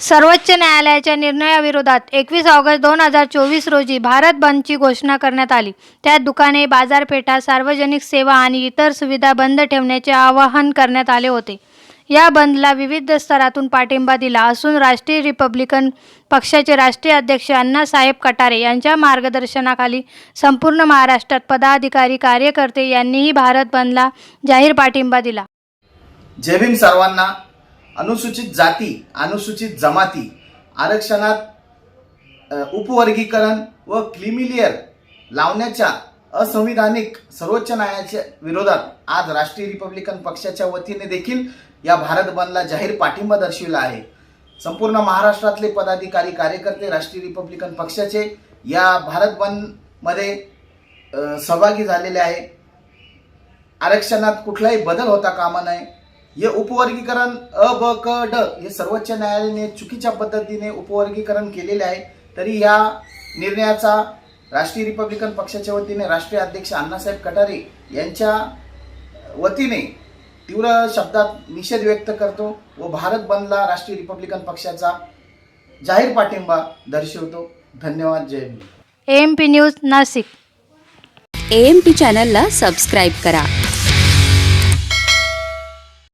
सर्वोच्च न्यायालयाच्या निर्णयाविरोधात एकवीस ऑगस्ट दोन हजार चोवीस रोजी भारत बंदची घोषणा करण्यात आली. त्यात दुकाने बाजारपेठा सार्वजनिक सेवा आणि इतर सुविधा बंद ठेवण्याचे आवाहन करण्यात आले होते. या बंदला विविध स्तरातून पाठिंबा दिला असून राष्ट्रीय रिपब्लिकन पक्षाचे राष्ट्रीय अध्यक्ष अण्णासाहेब कटारे यांच्या मार्गदर्शनाखाली संपूर्ण महाराष्ट्रात पदाधिकारी कार्यकर्ते यांनीही भारत बंदला जाहीर पाठिंबा दिला. जय भीम सर्वांना. अनुसूचित जाती अनुसूचित जमाती आरक्षणात उपवर्गीकरण व क्लिमिलियर लावण्याच्या असंविधानिक सर्वोच्च न्यायालयाच्या विरोधात आज राष्ट्रीय रिपब्लिकन पक्षाच्या वतीने देखील या भारत बंदला जाहीर पाठिंबा दर्शविला आहे. संपूर्ण महाराष्ट्रातले पदाधिकारी कार्यकर्ते राष्ट्रीय रिपब्लिकन पक्षाचे या भारत बंदमध्ये सहभागी झालेले आहे. आरक्षणात कुठलाही बदल होता कामा नये. हे उपवर्गीकरण अ ब क ड हे सर्वोच्च न्यायालयाने चुकीच्या पद्धतीने उपवर्गीकरण केलेले आहे. तरी या निर्णयाचा राष्ट्रीय रिपब्लिकन पक्षाच्या वतीने राष्ट्रीय अध्यक्ष अण्णासाहेब कटारे यांच्या वतीने तीव्र शब्दात निषेध व्यक्त करतो व भारत बंदला राष्ट्रीय रिपब्लिकन पक्षाचा जाहीर पाठिंबा दर्शवतो. धन्यवाद. जय Bhim M P news Nashik. M P चॅनलला सबस्क्राईब करा.